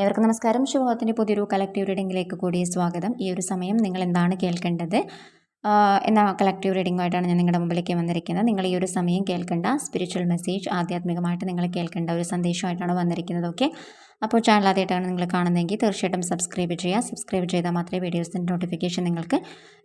ഏവർക്കും നമസ്കാരം. ശുഭത്തിന്റെ പുതിയൊരു കളക്റ്റീവ് റീഡിങ്ങിലേക്ക് കൂടി സ്വാഗതം. ഈ ഒരു സമയം നിങ്ങൾ എന്താണ് കേൾക്കേണ്ടത്? എന്ന കളക്റ്റീവ് റീഡിങ്ങുമായിട്ടാണ് ഞാൻ നിങ്ങളുടെ മുമ്പിലേക്ക് വന്നിരിക്കുന്നത്. നിങ്ങൾ ഈ ഒരു സമയം കേൾക്കേണ്ട സ്പിരിച്വൽ മെസ്സേജ് ആധ്യാത്മികമായിട്ട് നിങ്ങൾ കേൾക്കേണ്ട ഒരു സന്ദേശമായിട്ടാണ് വന്നിരിക്കുന്നത്. ഓക്കെ? അപ്പോൾ ചാനൽ ആദ്യമായിട്ടാണ് നിങ്ങൾ കാണുന്നതെങ്കിൽ തീർച്ചയായിട്ടും സബ്സ്ക്രൈബ് ചെയ്യുക. സബ്സ്ക്രൈബ് ചെയ്താൽ മാത്രമേ വീഡിയോസിന്റെ നോട്ടിഫിക്കേഷൻ നിങ്ങൾക്ക്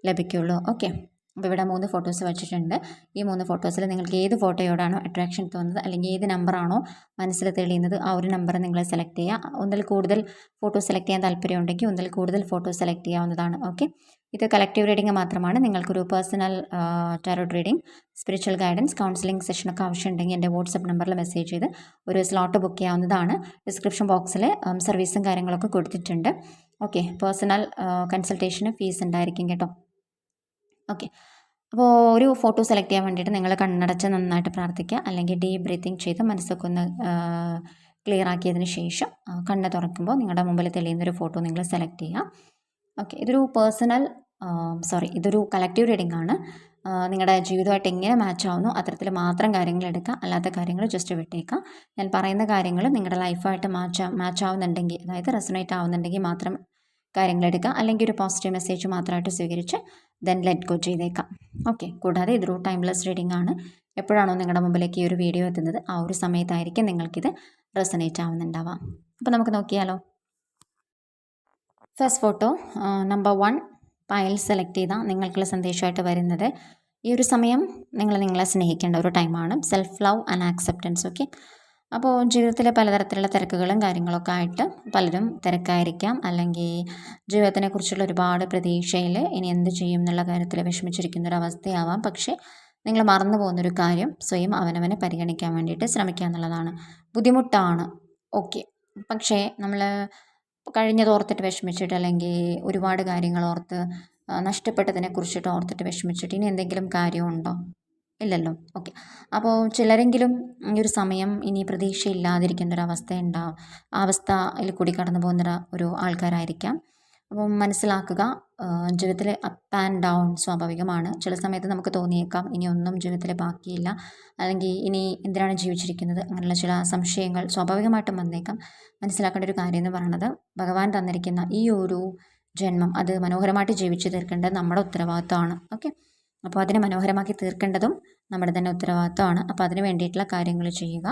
ലഭിക്കുകയുള്ളൂ. ഓക്കെ? അപ്പോൾ ഇവിടെ മൂന്ന് ഫോട്ടോസ് വെച്ചിട്ടുണ്ട്. ഈ മൂന്ന് ഫോട്ടോസിൽ നിങ്ങൾക്ക് ഏത് ഫോട്ടോയോടാണോ അട്രാക്ഷൻ തോന്നുന്നത് അല്ലെങ്കിൽ ഏത് നമ്പറാണോ മനസ്സിൽ തെളിയുന്നത് ആ ഒരു നമ്പർ നിങ്ങൾ സെലക്ട് ചെയ്യുക. ഒന്നിൽ കൂടുതൽ ഫോട്ടോ സെലക്ട് ചെയ്യാൻ താല്പര്യമുണ്ടെങ്കിൽ ഒന്നിൽ കൂടുതൽ ഫോട്ടോ സെലക്ട് ചെയ്യാവുന്നതാണ്. ഓക്കെ ഇത് കളക്റ്റീവ് റീഡിംഗ് മാത്രമാണ്. നിങ്ങൾക്കൊരു personal tarot reading spiritual guidance counselling സെഷനൊക്കെ ആവശ്യമുണ്ടെങ്കിൽ എന്റെ വാട്സപ്പ് നമ്പറിൽ മെസ്സേജ് ചെയ്ത് ഒരു സ്ലോട്ട് ബുക്ക് ചെയ്യാവുന്നതാണ്. ഡിസ്ക്രിപ്ഷൻ ബോക്സിൽ സർവീസും കാര്യങ്ങളൊക്കെ കൊടുത്തിട്ടുണ്ട്. ഓക്കെ പേഴ്സണൽ കൺസൾട്ടേഷന് ഫീസ് ഉണ്ടായിരിക്കും കേട്ടോ. ഓക്കെ അപ്പോൾ ഒരു ഫോട്ടോ സെലക്ട് ചെയ്യാൻ വേണ്ടിയിട്ട് നിങ്ങൾ കണ്ണടച്ച് നന്നായിട്ട് പ്രാർത്ഥിക്കുക. അല്ലെങ്കിൽ ഡീപ് ബ്രീത്തിങ് ചെയ്ത് മനസ്സൊക്കെ ഒന്ന് ക്ലിയർ ആക്കിയതിന് ശേഷം കണ്ണ് തുറക്കുമ്പോൾ നിങ്ങളുടെ മുമ്പിൽ തെളിയുന്നൊരു ഫോട്ടോ നിങ്ങൾ സെലക്ട് ചെയ്യുക. ഓക്കെ ഇതൊരു പേഴ്സണൽ സോറി ഇതൊരു കളക്റ്റീവ് റീഡിംഗ് ആണ്. നിങ്ങളുടെ ജീവിതമായിട്ട് എങ്ങനെ മാച്ച് ആവുന്നു അത്തരത്തിൽ മാത്രം കാര്യങ്ങൾ എടുക്കുക. അല്ലാത്ത കാര്യങ്ങൾ ജസ്റ്റ് വിട്ടേക്കുക. ഞാൻ പറയുന്ന കാര്യങ്ങൾ നിങ്ങളുടെ ലൈഫായിട്ട് മാച്ച് മാച്ച് ആവുന്നുണ്ടെങ്കിൽ അതായത് റെസണേറ്റ് ആവുന്നുണ്ടെങ്കിൽ മാത്രം കാര്യങ്ങൾ എടുക്കുക അല്ലെങ്കിൽ ഒരു പോസിറ്റീവ് മെസ്സേജ് മാത്രമായിട്ട് സ്വീകരിച്ച് ദെൻ ലെറ്റ് ഗോ ചെയ്തേക്കാം. ഓക്കെ കൂടാതെ ഇതൊരു ടൈംലെസ് റീഡിംഗ് ആണ്. എപ്പോഴാണോ നിങ്ങളുടെ മുമ്പിലേക്ക് ഈ ഒരു വീഡിയോ എത്തുന്നത് ആ ഒരു സമയത്തായിരിക്കും നിങ്ങൾക്കിത് റെസനേറ്റ് ആവുന്നുണ്ടാവാം അപ്പോൾ നമുക്ക് നോക്കിയാലോ. First photo number one pile select ചെയ്താൽ നിങ്ങൾക്കുള്ള സന്ദേശമായിട്ട് വരുന്നത്. ഈ ഒരു സമയം നിങ്ങൾ നിങ്ങളെ സ്നേഹിക്കേണ്ട ഒരു ടൈമാണ് self love and acceptance okay അപ്പോൾ ജീവിതത്തിലെ പലതരത്തിലുള്ള തിരക്കുകളും കാര്യങ്ങളൊക്കെ ആയിട്ട് പലരും തിരക്കായിരിക്കാം. അല്ലെങ്കിൽ ജീവിതത്തിനെ കുറിച്ചുള്ള ഒരുപാട് പ്രതീക്ഷയിൽ ഇനി എന്ത് ചെയ്യും എന്നുള്ള കാര്യത്തിൽ വിഷമിച്ചിരിക്കുന്ന ഒരു അവസ്ഥയാവാം പക്ഷേ നിങ്ങൾ മറന്നു പോകുന്നൊരു കാര്യം സ്വയം അവനവനെ പരിഗണിക്കാൻ വേണ്ടിയിട്ട് ശ്രമിക്കുക എന്നുള്ളതാണ്. ബുദ്ധിമുട്ടാണ്. ഓക്കെ. പക്ഷേ നമ്മൾ കഴിഞ്ഞത് ഓർത്തിട്ട് വിഷമിച്ചിട്ട് അല്ലെങ്കിൽ ഒരുപാട് കാര്യങ്ങൾ ഓർത്ത് നഷ്ടപ്പെട്ടതിനെ കുറിച്ചിട്ട് ഓർത്തിട്ട് വിഷമിച്ചിട്ട് ഇനി എന്തെങ്കിലും കാര്യമുണ്ടോ? ഇല്ലല്ലോ. ഓക്കെ. അപ്പോൾ ചിലരെങ്കിലും ഈ ഒരു സമയം ഇനി പ്രതീക്ഷയില്ലാതിരിക്കേണ്ട ഒരു അവസ്ഥ ഉണ്ടാവും ആ അവസ്ഥയിൽ കൂടി കടന്നു പോകുന്ന ഒരു- ആൾക്കാരായിരിക്കാം. അപ്പം മനസ്സിലാക്കുക ജീവിതത്തിൽ അപ്പ് ആൻഡ് ഡൗൺ സ്വാഭാവികമാണ്. ചില സമയത്ത് നമുക്ക് തോന്നിയേക്കാം ഇനി ഒന്നും ജീവിതത്തിൽ ബാക്കിയില്ല. അല്ലെങ്കിൽ ഇനി എന്തിനാണ് ജീവിച്ചിരിക്കുന്നത്? അങ്ങനെയുള്ള ചില സംശയങ്ങൾ സ്വാഭാവികമായിട്ടും വന്നേക്കാം. മനസ്സിലാക്കേണ്ട ഒരു കാര്യം എന്ന് പറയുന്നത് ഭഗവാൻ തന്നിരിക്കുന്ന ഈ ഒരു ജന്മം അത് മനോഹരമായിട്ട് ജീവിച്ചു തീർക്കേണ്ടത് നമ്മുടെ ഉത്തരവാദിത്തമാണ് ഓക്കെ. അപ്പോൾ അതിനെ മനോഹരമാക്കി തീർക്കേണ്ടതും നമ്മുടെ തന്നെ ഉത്തരവാദിത്തമാണ് അപ്പോൾ അതിന് വേണ്ടിയിട്ടുള്ള കാര്യങ്ങൾ ചെയ്യുക.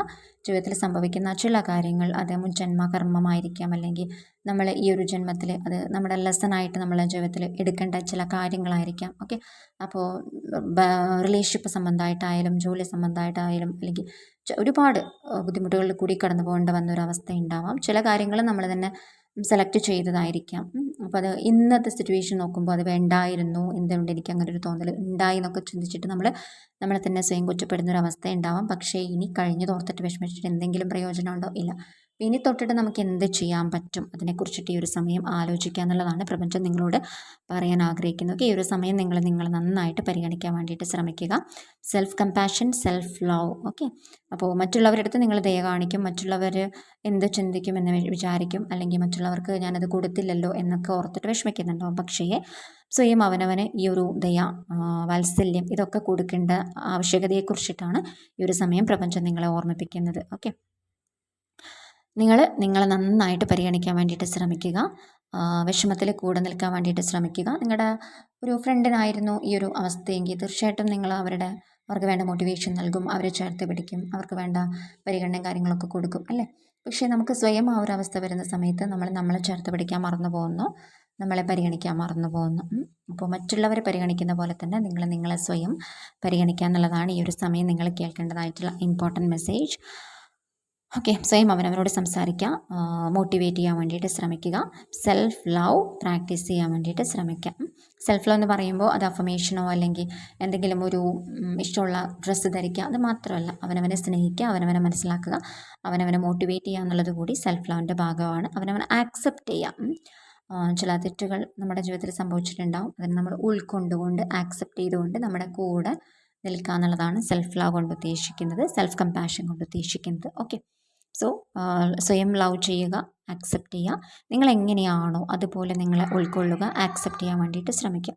ജീവിതത്തിൽ സംഭവിക്കുന്ന ചില കാര്യങ്ങൾ അത് മുൻ ജന്മകർമ്മമായിരിക്കാം അല്ലെങ്കിൽ നമ്മൾ ഈ ഒരു ജന്മത്തിൽ അത് നമ്മുടെ ലെസണായിട്ട് നമ്മളെ ജീവിതത്തിൽ എടുക്കേണ്ട ചില കാര്യങ്ങളായിരിക്കാം. ഓക്കെ? അപ്പോൾ റിലേഷൻഷിപ്പ് സംബന്ധമായിട്ടായാലും ജോലി സംബന്ധമായിട്ടായാലും അല്ലെങ്കിൽ ഒരുപാട് ബുദ്ധിമുട്ടുകളിൽ കൂടി കടന്നു പോകേണ്ട വന്നൊരവസ്ഥ ഉണ്ടാവാം. ചില കാര്യങ്ങൾ നമ്മൾ തന്നെ സെലക്ട് ചെയ്തതായിരിക്കാം. അപ്പം അപ്പോൾ അത് ഇന്നത്തെ സിറ്റുവേഷൻ നോക്കുമ്പോൾ അത് വേണ്ടായിരുന്നു എന്തുകൊണ്ട് എനിക്ക് അങ്ങനെ ഒരു തോന്നൽ ഉണ്ടായി എന്നൊക്കെ ചിന്തിച്ചിട്ട് നമ്മൾ നമ്മളെ തന്നെ സ്വയം കുറ്റപ്പെടുന്ന ഒരു അവസ്ഥ ഉണ്ടാവാം. പക്ഷേ ഇനി കഴിഞ്ഞ് തോർത്തിട്ട് വിഷമിച്ചിട്ട് എന്തെങ്കിലും പ്രയോജനമുണ്ടോ? ഇല്ല. ഇനി തൊട്ടിട്ട് നമുക്ക് എന്ത് ചെയ്യാൻ പറ്റും? അതിനെക്കുറിച്ചിട്ട് ഈ ഒരു സമയം ആലോചിക്കുക എന്നുള്ളതാണ് പ്രപഞ്ചം നിങ്ങളോട് പറയാൻ ആഗ്രഹിക്കുന്നത്. ഈ ഒരു സമയം നിങ്ങൾ നിങ്ങൾ നന്നായിട്ട് പരിഗണിക്കാൻ വേണ്ടിയിട്ട് ശ്രമിക്കുക. Self compassion self love okay അപ്പോൾ മറ്റുള്ളവരുടെ അടുത്ത് നിങ്ങൾ ദയ കാണിക്കും. മറ്റുള്ളവർ എന്ത് ചിന്തിക്കും എന്ന് വിചാരിക്കും. അല്ലെങ്കിൽ മറ്റുള്ളവർക്ക് ഞാനത് കൊടുത്തില്ലല്ലോ എന്നൊക്കെ ഓർത്തിട്ട് വിഷമിക്കുന്നുണ്ടാവും പക്ഷേ സ്വയം അവനവന് ഈ ഒരു ദയ വാത്സല്യം ഇതൊക്കെ കൊടുക്കേണ്ട ആവശ്യകതയെക്കുറിച്ചിട്ടാണ് ഈ ഒരു സമയം പ്രപഞ്ചം നിങ്ങളെ ഓർമ്മിപ്പിക്കുന്നത്. ഓക്കെ നിങ്ങൾ നിങ്ങളെ നന്നായിട്ട് പരിഗണിക്കാൻ വേണ്ടിയിട്ട് ശ്രമിക്കുക. വിഷമത്തിൽ കൂടെ നിൽക്കാൻ വേണ്ടിയിട്ട് ശ്രമിക്കുക. നിങ്ങളുടെ ഒരു ഫ്രണ്ടിനായിരുന്നു ഈ ഒരു അവസ്ഥയെങ്കിൽ തീർച്ചയായിട്ടും നിങ്ങൾ അവരുടെ അവർക്ക് വേണ്ട മോട്ടിവേഷൻ നൽകും. അവരെ ചേർത്ത് പിടിക്കും. അവർക്ക് വേണ്ട പരിഗണന കാര്യങ്ങളൊക്കെ കൊടുക്കും അല്ലേ? പക്ഷേ നമുക്ക് സ്വയം ആ ഒരു അവസ്ഥ വരുന്ന സമയത്ത് നമ്മൾ നമ്മളെ ചേർത്ത് പിടിക്കാൻ മറന്നു പോകുന്നു. നമ്മളെ പരിഗണിക്കാൻ മറന്നു പോകുന്നു. അപ്പോൾ മറ്റുള്ളവരെ പരിഗണിക്കുന്ന പോലെ തന്നെ നിങ്ങൾ നിങ്ങളെ സ്വയം പരിഗണിക്കുക എന്നുള്ളതാണ് ഈ ഒരു സമയം നിങ്ങൾ കേൾക്കേണ്ടതായിട്ടുള്ള ഇമ്പോർട്ടന്റ് മെസ്സേജ് ഓക്കെ സ്വയം അവനവനോട് സംസാരിക്കുക മോട്ടിവേറ്റ് ചെയ്യാൻ വേണ്ടിയിട്ട് ശ്രമിക്കുക. സെൽഫ് ലവ് പ്രാക്ടീസ് ചെയ്യാൻ വേണ്ടിയിട്ട് ശ്രമിക്കുക സെൽഫ് ലവ് എന്ന് പറയുമ്പോൾ അത് അഫമേഷനോ അല്ലെങ്കിൽ എന്തെങ്കിലും ഒരു ഇഷ്ടമുള്ള ഡ്രസ്സ് ധരിക്കുക അത് മാത്രമല്ല. അവനവനെ സ്നേഹിക്കുക അവനവനെ മനസ്സിലാക്കുക അവനവനെ മോട്ടിവേറ്റ് ചെയ്യുക എന്നുള്ളത് കൂടി സെൽഫ് ലവിന്റെ ഭാഗമാണ്. അവനവനെ ആക്സെപ്റ്റ് ചെയ്യുക. ചില തെറ്റുകൾ നമ്മുടെ ജീവിതത്തിൽ സംഭവിച്ചിട്ടുണ്ടാവും. അതിന് നമ്മൾ ഉൾക്കൊണ്ടുകൊണ്ട് ആക്സെപ്റ്റ് ചെയ്തുകൊണ്ട് നമ്മുടെ കൂടെ നിൽക്കുക എന്നുള്ളതാണ് സെൽഫ് ലവ് കൊണ്ട് ഉദ്ദേശിക്കുന്നത് സെൽഫ് കമ്പാഷൻ കൊണ്ട് ഉദ്ദേശിക്കുന്നത്. ഓക്കെ സോ സ്വയം ലവ് ചെയ്യുക ആക്സെപ്റ്റ് ചെയ്യുക. നിങ്ങൾ എങ്ങനെയാണോ അതുപോലെ നിങ്ങളെ ഉൾക്കൊള്ളുക ആക്സെപ്റ്റ് ചെയ്യാൻ വേണ്ടിയിട്ട് ശ്രമിക്കുക.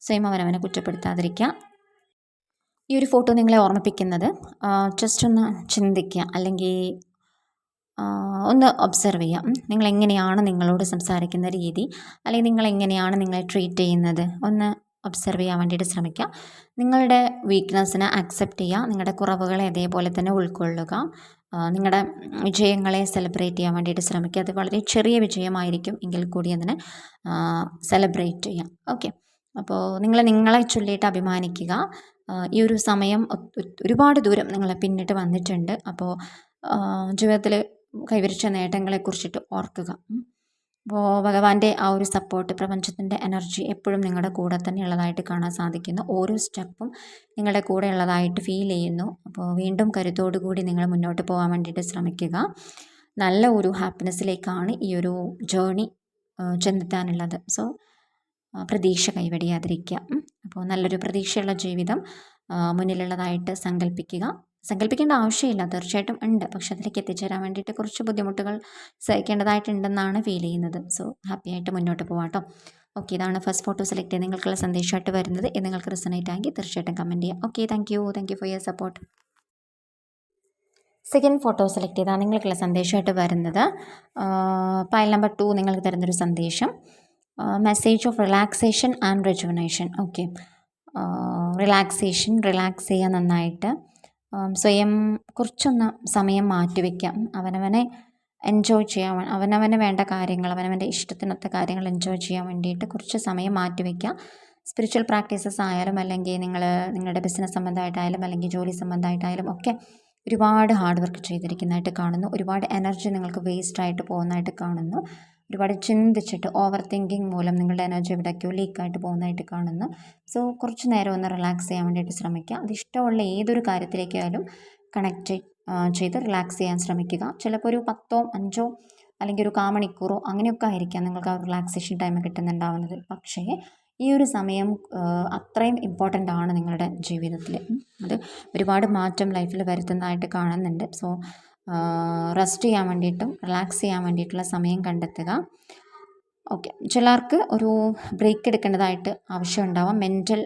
സ്വയം അവനവനെ കുറ്റപ്പെടുത്താതിരിക്കുക. ഈ ഒരു ഫോട്ടോ നിങ്ങളെ ഓർമ്മിപ്പിക്കുന്നത് ജസ്റ്റ് ഒന്ന് ചിന്തിക്കുക അല്ലെങ്കിൽ ഒന്ന് ഒബ്സർവ് ചെയ്യാം നിങ്ങൾ എങ്ങനെയാണ് നിങ്ങളോട് സംസാരിക്കുന്ന രീതി? അല്ലെങ്കിൽ നിങ്ങൾ എങ്ങനെയാണ് നിങ്ങളെ ട്രീറ്റ് ചെയ്യുന്നത്? ഒന്ന് ഒബ്സർവ് ചെയ്യാൻ വേണ്ടിയിട്ട് ശ്രമിക്കുക. നിങ്ങളുടെ വീക്ക്നെസ്സിനെ അക്സെപ്റ്റ് ചെയ്യുക. നിങ്ങളുടെ കുറവുകളെ അതേപോലെ തന്നെ ഉൾക്കൊള്ളുക. നിങ്ങളുടെ വിജയങ്ങളെ സെലിബ്രേറ്റ് ചെയ്യാൻ വേണ്ടിയിട്ട് ശ്രമിക്കുക. അത് വളരെ ചെറിയ വിജയമായിരിക്കും എങ്കിൽ കൂടി അതിനെ സെലിബ്രേറ്റ് ചെയ്യാം. ഓക്കെ അപ്പോൾ നിങ്ങൾ നിങ്ങളെ ചൊല്ലിയിട്ട് അഭിമാനിക്കുക. ഈ ഒരു സമയം ഒരുപാട് ദൂരം നിങ്ങളെ പിന്നിട്ട് വന്നിട്ടുണ്ട്. അപ്പോൾ ജീവിതത്തിൽ കൈവരിച്ച നേട്ടങ്ങളെക്കുറിച്ചിട്ട് ഓർക്കുക. അപ്പോൾ ഭഗവാന്റെ ആ ഒരു സപ്പോർട്ട് പ്രപഞ്ചത്തിന്റെ എനർജി എപ്പോഴും നിങ്ങളുടെ കൂടെ തന്നെ ഉള്ളതായിട്ട് കാണാൻ സാധിക്കുന്നു. ഓരോ സ്റ്റെപ്പും നിങ്ങളുടെ കൂടെ ഉള്ളതായിട്ട് ഫീൽ ചെയ്യുന്നു. അപ്പോൾ വീണ്ടും കരുത്തോടു കൂടി നിങ്ങൾ മുന്നോട്ട് പോകാൻ വേണ്ടിയിട്ട് ശ്രമിക്കുക. നല്ല ഒരു ഹാപ്പിനെസ്സിലേക്കാണ് ഈ ഒരു ജേണി ചെന്നെത്താനുള്ളത്. സോ പ്രതീക്ഷ കൈവടിയാതിരിക്കുക അപ്പോൾ നല്ലൊരു പ്രതീക്ഷയുള്ള ജീവിതം മുന്നിലുള്ളതായിട്ട് സങ്കല്പിക്കുക സങ്കല്പിക്കേണ്ട ആവശ്യമില്ല. തീർച്ചയായിട്ടും ഉണ്ട്. പക്ഷെ അതിലേക്ക് എത്തിച്ചേരാൻ വേണ്ടിയിട്ട് കുറച്ച് ബുദ്ധിമുട്ടുകൾ സഹിക്കേണ്ടതായിട്ടുണ്ടെന്നാണ് ഫീൽ ചെയ്യുന്നത്. സോ ഹാപ്പി ആയിട്ട് മുന്നോട്ട് പോവാട്ടോ ഓക്കെ ഇതാണ് ഫസ്റ്റ് ഫോട്ടോ സെലക്ട് ചെയ്ത് നിങ്ങൾക്കുള്ള സന്ദേശമായിട്ട് വരുന്നത്. ഇത് നിങ്ങൾക്ക് റിസണേറ്റ് ആയെങ്കിൽ തീർച്ചയായിട്ടും കമന്റ് ചെയ്യാം. Okay thank you thank you for your support second photo select ചെയ്താൽ നിങ്ങൾക്കുള്ള സന്ദേശമായിട്ട് വരുന്നത്. പയൽ നമ്പർ ടു നിങ്ങൾക്ക് തരുന്നൊരു സന്ദേശം. Message of relaxation and rejuvenation okay relaxation relax ചെയ്യുക നന്നായിട്ട്. സ്വയം കുറച്ചൊന്ന് സമയം മാറ്റിവെക്കാം. അവനവനെ എൻജോയ് ചെയ്യാൻ അവനവന് വേണ്ട കാര്യങ്ങൾ അവനവന്റെ ഇഷ്ടത്തിനൊത്ത കാര്യങ്ങൾ എൻജോയ് ചെയ്യാൻ വേണ്ടിയിട്ട് കുറച്ച് സമയം മാറ്റിവെക്കുക സ്പിരിച്വൽ പ്രാക്ടീസസ് ആയാലും അല്ലെങ്കിൽ നിങ്ങൾ നിങ്ങളുടെ ബിസിനസ് സംബന്ധമായിട്ടായാലും അല്ലെങ്കിൽ ജോലി സംബന്ധമായിട്ടായാലും ഒക്കെ ഒരുപാട് ഹാർഡ് വർക്ക് ചെയ്തിരിക്കുന്നതായിട്ട് കാണുന്നു. ഒരുപാട് എനർജി നിങ്ങൾക്ക് വേസ്റ്റ് ആയിട്ട് പോകുന്നതായിട്ട് കാണുന്നു. ഒരുപാട് ചിന്തിച്ചിട്ട് ഓവർ തിങ്കിങ് മൂലം നിങ്ങളുടെ എനർജി എവിടേക്കോ ലീക്കായിട്ട് പോകുന്നതായിട്ട് കാണുന്നു. സോ കുറച്ച് നേരം ഒന്ന് റിലാക്സ് ചെയ്യാൻ വേണ്ടിയിട്ട് ശ്രമിക്കുക. അത് ഇഷ്ടമുള്ള ഏതൊരു കാര്യത്തിലേക്കായാലും കണക്റ്റ് ചെയ്ത് റിലാക്സ് ചെയ്യാൻ ശ്രമിക്കുക. ചിലപ്പോൾ ഒരു പത്തോ അഞ്ചോ അല്ലെങ്കിൽ ഒരു കാമണിക്കൂറോ അങ്ങനെയൊക്കെ ആയിരിക്കാം നിങ്ങൾക്ക് ആ റിലാക്സേഷൻ ടൈം കിട്ടുന്നുണ്ടാവുന്നത്. പക്ഷേ ഈ ഒരു സമയം അത്രയും ഇമ്പോർട്ടന്റ് ആണ് നിങ്ങളുടെ ജീവിതത്തിൽ. അത് ഒരുപാട് മാറ്റം ലൈഫിൽ വരുത്തുന്നതായിട്ട് കാണുന്നുണ്ട്. സോ റെസ്റ്റ് ചെയ്യാൻ വേണ്ടിയിട്ടും റിലാക്സ് ചെയ്യാൻ വേണ്ടിയിട്ടുള്ള സമയം കണ്ടെത്തുക. ഓക്കെ ചിലർക്ക് ഒരു ബ്രേക്ക് എടുക്കേണ്ടതായിട്ട് ആവശ്യമുണ്ടാവാം. മെന്റൽ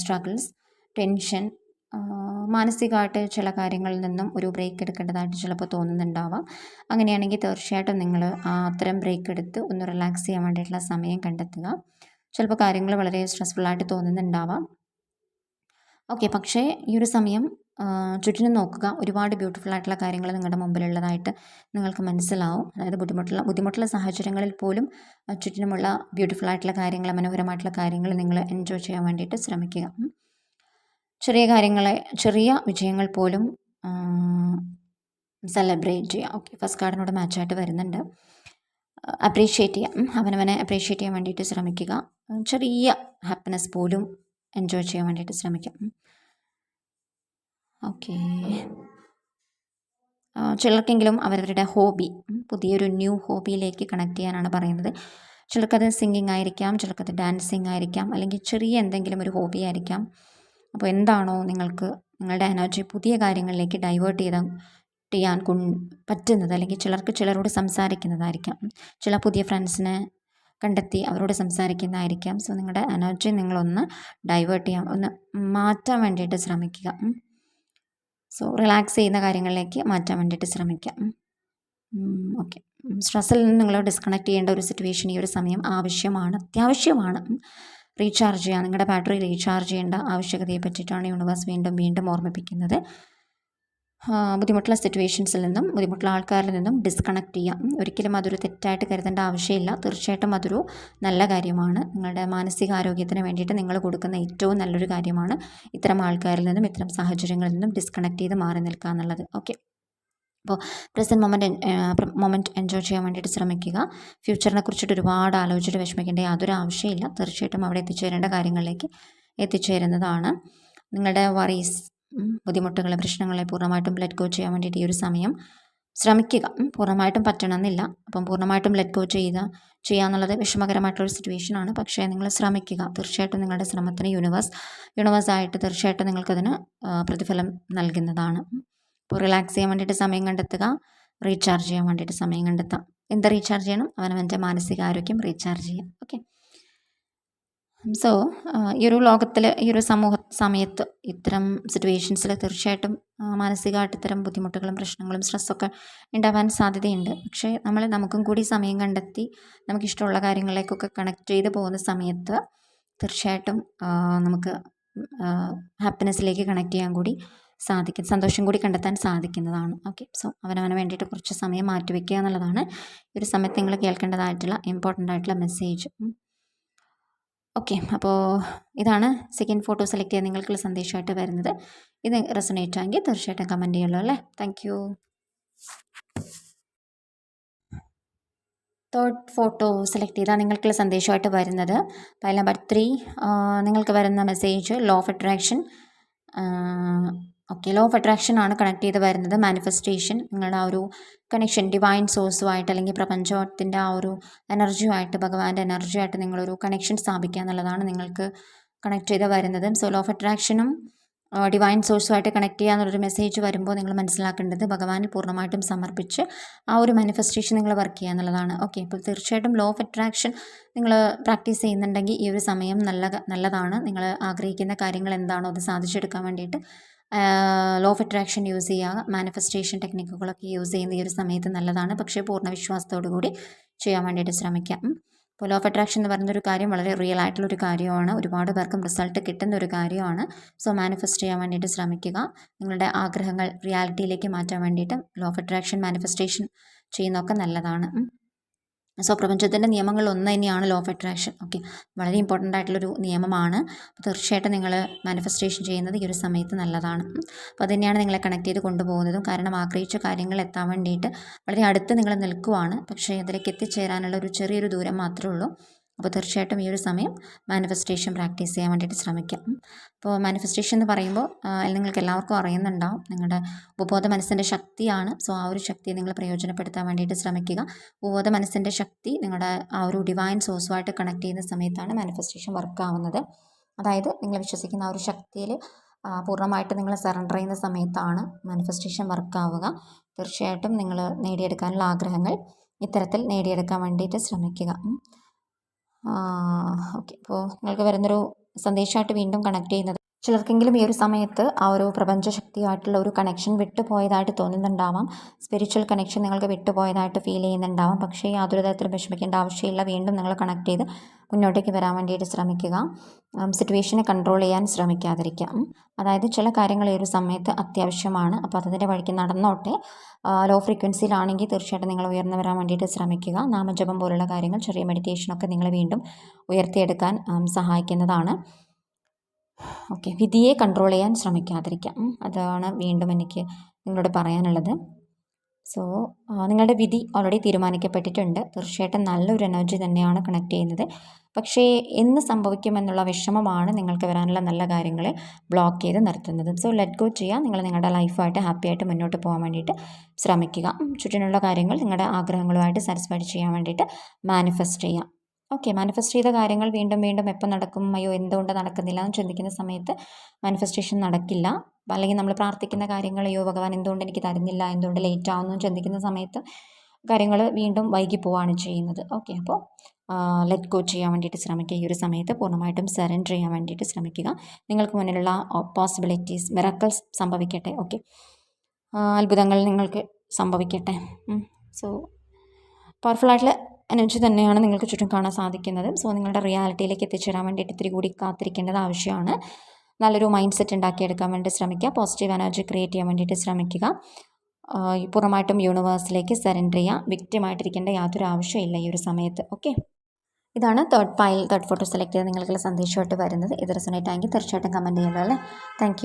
സ്ട്രഗിൾസ് ടെൻഷൻ മാനസികമായിട്ട് ചില കാര്യങ്ങളിൽ നിന്നും ഒരു ബ്രേക്ക് എടുക്കേണ്ടതായിട്ട് ചിലപ്പോൾ തോന്നുന്നുണ്ടാവാം. അങ്ങനെയാണെങ്കിൽ തീർച്ചയായിട്ടും നിങ്ങൾ അത്തരം ബ്രേക്ക് എടുത്ത് ഒന്ന് റിലാക്സ് ചെയ്യാൻ വേണ്ടിയിട്ടുള്ള സമയം കണ്ടെത്തുക. ചിലപ്പോൾ കാര്യങ്ങൾ വളരെ സ്ട്രെസ്ഫുള്ളായിട്ട് തോന്നുന്നുണ്ടാവാം. ഓക്കെ പക്ഷേ ഈ ഒരു സമയം ചുറ്റിനും നോക്കുക. ഒരുപാട് ബ്യൂട്ടിഫുൾ ആയിട്ടുള്ള കാര്യങ്ങൾ നിങ്ങളുടെ മുമ്പിലുള്ളതായിട്ട് നിങ്ങൾക്ക് മനസ്സിലാവും. അതായത് ബുദ്ധിമുട്ടുള്ള ബുദ്ധിമുട്ടുള്ള സാഹചര്യങ്ങളിൽ പോലും ചുറ്റിനുമുള്ള ബ്യൂട്ടിഫുൾ ആയിട്ടുള്ള കാര്യങ്ങൾ മനോഹരമായിട്ടുള്ള കാര്യങ്ങൾ നിങ്ങൾ എൻജോയ് ചെയ്യാൻ വേണ്ടിയിട്ട് ശ്രമിക്കുക. ചെറിയ കാര്യങ്ങളെ ചെറിയ വിജയങ്ങൾ പോലും സെലിബ്രേറ്റ് ചെയ്യുക. ഓക്കെ ഫസ്റ്റ് കാർഡിനോട് മാച്ചായിട്ട് വരുന്നുണ്ട്. അപ്രീഷിയേറ്റ് ചെയ്യാം അവനവനെ അപ്രീഷിയേറ്റ് ചെയ്യാൻ വേണ്ടിയിട്ട് ശ്രമിക്കുക. ചെറിയ ഹാപ്പിനെസ് പോലും എൻജോയ് ചെയ്യാൻ വേണ്ടിയിട്ട് ശ്രമിക്കാം ഓക്കേ. ചിലർക്കെങ്കിലും അവരവരുടെ ഹോബി പുതിയൊരു ന്യൂ ഹോബിയിലേക്ക് കണക്ട് ചെയ്യാനാണ് പറയുന്നത്. ചിലർക്കത് സിംഗിങ് ആയിരിക്കാം ചിലർക്കത് ഡാൻസിങ് ആയിരിക്കാം അല്ലെങ്കിൽ ചെറിയ എന്തെങ്കിലും ഒരു ഹോബി ആയിരിക്കാം. അപ്പോൾ എന്താണോ നിങ്ങൾക്ക് നിങ്ങളുടെ എനർജി പുതിയ കാര്യങ്ങളിലേക്ക് ഡൈവേർട്ട് ചെയ്ത ചെയ്യാൻ കൊ പറ്റുന്നത് അല്ലെങ്കിൽ ചിലർക്ക് ചിലരോട് സംസാരിക്കുന്നതായിരിക്കാം. ചില പുതിയ ഫ്രണ്ട്സിനെ കണ്ടെത്തി അവരോട് സംസാരിക്കുന്നതായിരിക്കാം. സോ നിങ്ങളുടെ എനർജി നിങ്ങളൊന്ന് ഡൈവേർട്ട് ചെയ്യാം ഒന്ന് മാറ്റാൻ വേണ്ടിയിട്ട് ശ്രമിക്കുക സോ റിലാക്സ് ചെയ്യുന്ന കാര്യങ്ങളിലേക്ക് മാറ്റാൻ വേണ്ടിയിട്ട് ശ്രമിക്കാം. ഓക്കെ സ്ട്രെസ്സിൽ നിന്ന് നിങ്ങൾ ഡിസ്കണക്ട് ചെയ്യേണ്ട ഒരു സിറ്റുവേഷൻ ഈ ഒരു സമയം ആവശ്യമാണ്. അത്യാവശ്യമാണ്. റീചാർജ് ചെയ്യുക നിങ്ങളുടെ ബാറ്ററി റീചാർജ് ചെയ്യേണ്ട ആവശ്യകതയെ പറ്റിയിട്ടാണ് യൂണിവേഴ്സ് വീണ്ടും വീണ്ടും ഓർമ്മിപ്പിക്കുന്നത്. ബുദ്ധിമുട്ടുള്ള സിറ്റുവേഷൻസിൽ നിന്നും ബുദ്ധിമുട്ടുള്ള ആൾക്കാരിൽ നിന്നും ഡിസ്കണക്ട് ചെയ്യാം. ഒരിക്കലും അതൊരു തെറ്റായിട്ട് കരുതേണ്ട ആവശ്യമില്ല. തീർച്ചയായിട്ടും അതൊരു നല്ല കാര്യമാണ്. നിങ്ങളുടെ മാനസികാരോഗ്യത്തിന് വേണ്ടിയിട്ട് നിങ്ങൾ കൊടുക്കുന്ന ഏറ്റവും നല്ലൊരു കാര്യമാണ് ഇത്തരം ആൾക്കാരിൽ നിന്നും ഇത്തരം സാഹചര്യങ്ങളിൽ നിന്നും ഡിസ്കണക്ട് ചെയ്ത് മാറി നിൽക്കുക എന്നുള്ളത്. ഓക്കെ അപ്പോൾ പ്രസന്റ് മൊമെന്റ് മൊമെന്റ് എൻജോയ് ചെയ്യാൻ വേണ്ടിയിട്ട് ശ്രമിക്കുക. ഫ്യൂച്ചറിനെ കുറിച്ചിട്ട് ഒരുപാട് ആലോചിച്ചിട്ട് വിഷമിക്കേണ്ട യാതൊരു ആവശ്യമില്ല. തീർച്ചയായിട്ടും അവിടെ എത്തിച്ചേരേണ്ട കാര്യങ്ങളിലേക്ക് എത്തിച്ചേരുന്നതാണ്. നിങ്ങളുടെ വറീസ് ബുദ്ധിമുട്ടുകളെ പ്രശ്നങ്ങളെ പൂർണമായിട്ടും ലെറ്റ് ഗോ ചെയ്യാൻ വേണ്ടിയിട്ട് ഈ ഒരു സമയം ശ്രമിക്കുക. പൂർണമായിട്ടും പറ്റണമെന്നില്ല. അപ്പം പൂർണമായിട്ടും ലെറ്റ് ഗോ ചെയ്യുക ചെയ്യുക എന്നുള്ളത് സിറ്റുവേഷൻ ആണ്. പക്ഷേ നിങ്ങൾ ശ്രമിക്കുക. തീർച്ചയായിട്ടും നിങ്ങളുടെ ശ്രമത്തിന് യൂണിവേഴ്സ് യൂണിവേഴ്സായിട്ട് തീർച്ചയായിട്ടും നിങ്ങൾക്കതിന് പ്രതിഫലം നൽകുന്നതാണ്. അപ്പോൾ റിലാക്സ് ചെയ്യാൻ വേണ്ടിയിട്ട് സമയം കണ്ടെത്തുക. റീചാർജ് ചെയ്യാൻ വേണ്ടിയിട്ട് സമയം കണ്ടെത്താം. എന്ത് റീചാർജ് ചെയ്യണം? അവനവന്റെ മാനസികാരോഗ്യം റീചാർജ് ചെയ്യാം. ഓക്കെ സോ ഈ ഒരു ലോകത്തിൽ ഈ ഒരു സമൂഹ സമയത്ത് ഇത്തരം സിറ്റുവേഷൻസിൽ തീർച്ചയായിട്ടും മാനസികമായിട്ട് ഇത്തരം ബുദ്ധിമുട്ടുകളും പ്രശ്നങ്ങളും സ്ട്രെസ്സൊക്കെ ഉണ്ടാവാൻ സാധ്യതയുണ്ട്. പക്ഷേ നമ്മൾ നമുക്കും കൂടി സമയം കണ്ടെത്തി നമുക്കിഷ്ടമുള്ള കാര്യങ്ങളിലേക്കൊക്കെ കണക്ട് ചെയ്ത് പോകുന്ന സമയത്ത് തീർച്ചയായിട്ടും നമുക്ക് ഹാപ്പിനെസ്സിലേക്ക് കണക്ട് ചെയ്യാൻ കൂടി സാധിക്കും സന്തോഷം കൂടി കണ്ടെത്താൻ സാധിക്കുന്നതാണ്. ഓക്കെ സോ അവനവന് വേണ്ടിയിട്ട് കുറച്ച് സമയം മാറ്റിവെക്കുക എന്നുള്ളതാണ്. ഈ ഒരു സമയത്ത് നിങ്ങൾ കേൾക്കേണ്ടതായിട്ടുള്ള ഇമ്പോർട്ടന്റ് ആയിട്ടുള്ള മെസ്സേജ് ഓക്കെ അപ്പോൾ ഇതാണ് സെക്കൻഡ് ഫോട്ടോ സെലക്ട് ചെയ്യാൻ നിങ്ങൾക്കുള്ള സന്ദേശമായിട്ട് വരുന്നത്. ഇത് റെസണേറ്റ് ആണെങ്കിൽ തീർച്ചയായിട്ടും കമന്റ് ചെയ്യുള്ളൂ അല്ലേ? താങ്ക് തേർഡ് ഫോട്ടോ സെലക്ട് ചെയ്താൽ നിങ്ങൾക്കുള്ള സന്ദേശമായിട്ട് വരുന്നത്. പൈൽ നമ്പർ ത്രീ നിങ്ങൾക്ക് വരുന്ന message law of attraction okay law of attraction ആണ് കണക്ട് ചെയ്ത് വരുന്നത്. മാനിഫെസ്റ്റേഷൻ നിങ്ങളുടെ ആ ഒരു കണക്ഷൻ ഡിവൈൻ സോഴ്സുമായിട്ട് അല്ലെങ്കിൽ പ്രപഞ്ചത്തിന്റെ ആ ഒരു എനർജിയുമായിട്ട് ഭഗവാന്റെ എനർജിയായിട്ട് നിങ്ങളൊരു കണക്ഷൻ സ്ഥാപിക്കുക എന്നുള്ളതാണ് നിങ്ങൾക്ക് കണക്ട് ചെയ്ത് വരുന്നത്. സോ ലോ ഓഫ് അട്രാക്ഷനും ഡിവൈൻ സോഴ്സുമായിട്ട് കണക്ട് ചെയ്യുക എന്നുള്ളൊരു മെസ്സേജ് വരുമ്പോൾ നിങ്ങൾ മനസ്സിലാക്കേണ്ടത് ഭഗവാനിൽ പൂർണമായിട്ടും സമർപ്പിച്ച് ആ ഒരു മാനിഫെസ്റ്റേഷൻ നിങ്ങൾ വർക്ക് ചെയ്യുക എന്നുള്ളതാണ്. ഓക്കെ അപ്പോൾ തീർച്ചയായിട്ടും ലോ ഓഫ് അട്രാക്ഷൻ നിങ്ങൾ പ്രാക്ടീസ് ചെയ്യുന്നുണ്ടെങ്കിൽ ഈ ഒരു സമയം നല്ല നല്ലതാണ്. നിങ്ങൾ ആഗ്രഹിക്കുന്ന കാര്യങ്ങൾ എന്താണോ അത് സാധിച്ചെടുക്കാൻ വേണ്ടിയിട്ട് ലോ ഓഫ് അട്രാക്ഷൻ യൂസ് ചെയ്യുക. മാനിഫെസ്റ്റേഷൻ ടെക്നിക്കുകളൊക്കെ യൂസ് ചെയ്യുന്ന ഈ ഒരു സമയത്ത് നല്ലതാണ്. പക്ഷേ പൂർണ വിശ്വാസത്തോടു കൂടി ചെയ്യാൻ വേണ്ടിയിട്ട് ശ്രമിക്കാം. അപ്പോൾ ലോ ഓഫ് അട്രാക്ഷൻ എന്ന് പറയുന്ന ഒരു കാര്യം വളരെ റിയൽ ആയിട്ടുള്ളൊരു കാര്യമാണ്. ഒരുപാട് പേർക്കും റിസൾട്ട് കിട്ടുന്ന ഒരു കാര്യമാണ്. സോ മാനിഫെസ്റ്റ് ചെയ്യാൻ വേണ്ടിയിട്ട് ശ്രമിക്കുക. നിങ്ങളുടെ ആഗ്രഹങ്ങൾ റിയാലിറ്റിയിലേക്ക് മാറ്റാൻ വേണ്ടിയിട്ട് ലോ ഓഫ് അട്രാക്ഷൻ മാനിഫെസ്റ്റേഷൻ ചെയ്യുന്നതൊക്കെ നല്ലതാണ്. സോ പ്രപഞ്ചത്തിന്റെ നിയമങ്ങൾ ഒന്ന് തന്നെയാണ് ലോ ഓഫ് അട്രാക്ഷൻ ഓക്കെ വളരെ ഇമ്പോർട്ടന്റ് ആയിട്ടുള്ളൊരു നിയമമാണ്. തീർച്ചയായിട്ടും നിങ്ങൾ മാനിഫെസ്റ്റേഷൻ ചെയ്യുന്നത് ഈ ഒരു സമയത്ത് നല്ലതാണ്. അപ്പോൾ അത് തന്നെയാണ് നിങ്ങളെ കണക്ട് ചെയ്ത് കൊണ്ടുപോകുന്നതും. കാരണം ആഗ്രഹിച്ച കാര്യങ്ങൾ എത്താൻ വേണ്ടിയിട്ട് വളരെ അടുത്ത് നിങ്ങൾ നിൽക്കുവാണ്. പക്ഷേ അതിലേക്ക് എത്തിച്ചേരാനുള്ള ഒരു ചെറിയൊരു ദൂരം മാത്രമേ ഉള്ളൂ. അപ്പോൾ തീർച്ചയായിട്ടും ഈ ഒരു സമയം മാനിഫെസ്റ്റേഷൻ പ്രാക്ടീസ് ചെയ്യാൻ വേണ്ടിയിട്ട് ശ്രമിക്കാം. അപ്പോൾ മാനിഫെസ്റ്റേഷൻ എന്ന് പറയുമ്പോൾ നിങ്ങൾക്ക് എല്ലാവർക്കും അറിയുന്നുണ്ടാവും. നിങ്ങളുടെ ഉപബോധ മനസ്സിന്റെ ശക്തിയാണ്. സോ ആ ഒരു ശക്തിയെ നിങ്ങൾ പ്രയോജനപ്പെടുത്താൻ വേണ്ടിയിട്ട് ശ്രമിക്കുക. ഉപബോധ മനസ്സിന്റെ ശക്തി നിങ്ങളുടെ ആ ഒരു ഡിവൈൻ സോഴ്സുമായിട്ട് കണക്ട് ചെയ്യുന്ന സമയത്താണ് മാനിഫെസ്റ്റേഷൻ വർക്ക് ആവുന്നത്. അതായത് നിങ്ങൾ വിശ്വസിക്കുന്ന ആ ഒരു ശക്തിയിൽ പൂർണമായിട്ട് നിങ്ങൾ സറണ്ടർ ചെയ്യുന്ന സമയത്താണ് മാനിഫെസ്റ്റേഷൻ വർക്ക് ആവുക. തീർച്ചയായിട്ടും നിങ്ങൾ നേടിയെടുക്കാനുള്ള ആഗ്രഹങ്ങൾ ഇത്തരത്തിൽ നേടിയെടുക്കാൻ വേണ്ടിയിട്ട് ശ്രമിക്കുക. ഓക്കെ. അപ്പോൾ നിങ്ങൾക്ക് വരുന്നൊരു സന്ദേശമായിട്ട് വീണ്ടും കണക്ട് ചെയ്യുന്നത് ചിലർക്കെങ്കിലും ഈ ഒരു സമയത്ത് ആ ഒരു പ്രപഞ്ചശക്തിയായിട്ടുള്ള ഒരു കണക്ഷൻ വിട്ടുപോയതായിട്ട് തോന്നുന്നുണ്ടാവാം. സ്പിരിച്വൽ കണക്ഷൻ നിങ്ങൾക്ക് വിട്ടുപോയതായിട്ട് ഫീൽ ചെയ്യുന്നുണ്ടാവാം. പക്ഷേ യാതൊരു തരത്തിലും വിഷമിക്കേണ്ട ആവശ്യമില്ല. വീണ്ടും നിങ്ങൾ കണക്ട് ചെയ്ത് മുന്നോട്ടേക്ക് വരാൻ വേണ്ടിയിട്ട് ശ്രമിക്കുക. സിറ്റുവേഷനെ കൺട്രോൾ ചെയ്യാൻ ശ്രമിക്കാതിരിക്കുക. അതായത് ചില കാര്യങ്ങൾ ഈ ഒരു സമയത്ത് അത്യാവശ്യമാണ്. അപ്പോൾ അതിന്റെ വഴിക്ക് നടന്നോട്ടെ. ലോ ഫ്രീക്വൻസിയിലാണെങ്കിൽ തീർച്ചയായിട്ടും നിങ്ങൾ ഉയർന്നു വരാൻ വേണ്ടിയിട്ട് ശ്രമിക്കുക. നാമജപം പോലുള്ള കാര്യങ്ങൾ ചെറിയ മെഡിറ്റേഷനൊക്കെ നിങ്ങളെ വീണ്ടും ഉയർത്തിയെടുക്കാൻ സഹായിക്കുന്നതാണ്. ഓക്കെ വിധിയെ കൺട്രോൾ ചെയ്യാൻ ശ്രമിക്കാതിരിക്കാം. അതാണ് വീണ്ടും എനിക്ക് നിങ്ങളോട് പറയാനുള്ളത്. സോ നിങ്ങളുടെ വിധി ഓൾറെഡി തീരുമാനിക്കപ്പെട്ടിട്ടുണ്ട്. തീർച്ചയായിട്ടും നല്ലൊരു എനർജി തന്നെയാണ് കണക്ട് ചെയ്യുന്നത്. പക്ഷേ എന്ന് സംഭവിക്കുമെന്നുള്ള വിഷമമാണ് നിങ്ങൾക്ക് വരാനുള്ള നല്ല കാര്യങ്ങളെ ബ്ലോക്ക് ചെയ്ത് നിർത്തുന്നത്. സോ ലെറ്റ് ഗോ ചെയ്യുക നിങ്ങൾ നിങ്ങളുടെ ലൈഫായിട്ട് ഹാപ്പിയായിട്ട് മുന്നോട്ട് പോകാൻ വേണ്ടിയിട്ട് ശ്രമിക്കുക. ചുറ്റിനുള്ള കാര്യങ്ങൾ നിങ്ങളുടെ ആഗ്രഹങ്ങളുമായിട്ട് സാറ്റിസ്ഫൈഡ് ചെയ്യാൻ വേണ്ടിയിട്ട് മാനിഫെസ്റ്റ് ചെയ്യാം. ഓക്കെ മാനിഫെസ്റ്റ് ചെയ്ത കാര്യങ്ങൾ വീണ്ടും വീണ്ടും എപ്പോൾ നടക്കും? അയ്യോ എന്തുകൊണ്ട് നടക്കുന്നില്ല? എന്ന് ചിന്തിക്കുന്ന സമയത്ത് മാനിഫെസ്റ്റേഷൻ നടക്കില്ല. അല്ലെങ്കിൽ നമ്മൾ പ്രാർത്ഥിക്കുന്ന കാര്യങ്ങൾ അയ്യോ ഭഗവാൻ എന്തുകൊണ്ട് എനിക്ക് തരുന്നില്ല? എന്തുകൊണ്ട് ലേറ്റ് ആവുന്നു? ചിന്തിക്കുന്ന സമയത്ത് കാര്യങ്ങൾ വീണ്ടും വൈകി പോവുകയാണ് ചെയ്യുന്നത്. ഓക്കെ അപ്പോൾ ലെറ്റ് ഗോ ചെയ്യാൻ വേണ്ടിയിട്ട് ശ്രമിക്കുക. ഈ ഒരു സമയത്ത് പൂർണമായിട്ടും സറണ്ടർ ചെയ്യാൻ വേണ്ടിയിട്ട് ശ്രമിക്കുക. നിങ്ങൾക്ക് മുന്നിലുള്ള പോസിബിലിറ്റീസ് മിറക്കിൾസ് സംഭവിക്കട്ടെ. ഓക്കെ അത്ഭുതങ്ങൾ നിങ്ങൾക്ക് സംഭവിക്കട്ടെ. സോ പവർഫുൾ ആയിട്ടുള്ള എനർജി തന്നെയാണ് നിങ്ങൾക്ക് ചുറ്റും കാണാൻ സാധിക്കുന്നത്. സോ നിങ്ങളുടെ റിയാലിറ്റിയിലേക്ക് എത്തിച്ചേരാൻ വേണ്ടിയിട്ട് ഇത്തിരി കൂടി കാത്തിരിക്കേണ്ടത് ആവശ്യമാണ്. നല്ലൊരു മൈൻഡ് സെറ്റ് ഉണ്ടാക്കിയെടുക്കാൻ വേണ്ടി ശ്രമിക്കുക. പോസിറ്റീവ് എനർജി ക്രിയേറ്റ് ചെയ്യാൻ വേണ്ടിയിട്ട് ശ്രമിക്കുക. പൂർണമായിട്ടും യൂണിവേഴ്സിലേക്ക് സറണ്ടർ ചെയ്യുക. വിക്റ്റിമായിട്ടിരിക്കേണ്ട യാതൊരു ആവശ്യമില്ല ഈ ഒരു സമയത്ത്. ഓക്കെ? ഇതാണ് third pile third photo select ചെയ്ത് നിങ്ങൾക്കുള്ള സന്ദേശമായിട്ട് വരുന്നത്. ഇത് റെസണേറ്റ് ആയെങ്കിൽ തീർച്ചയായിട്ടും കമന്റ് ചെയ്യുമല്ലോ അല്ലേ? താങ്ക്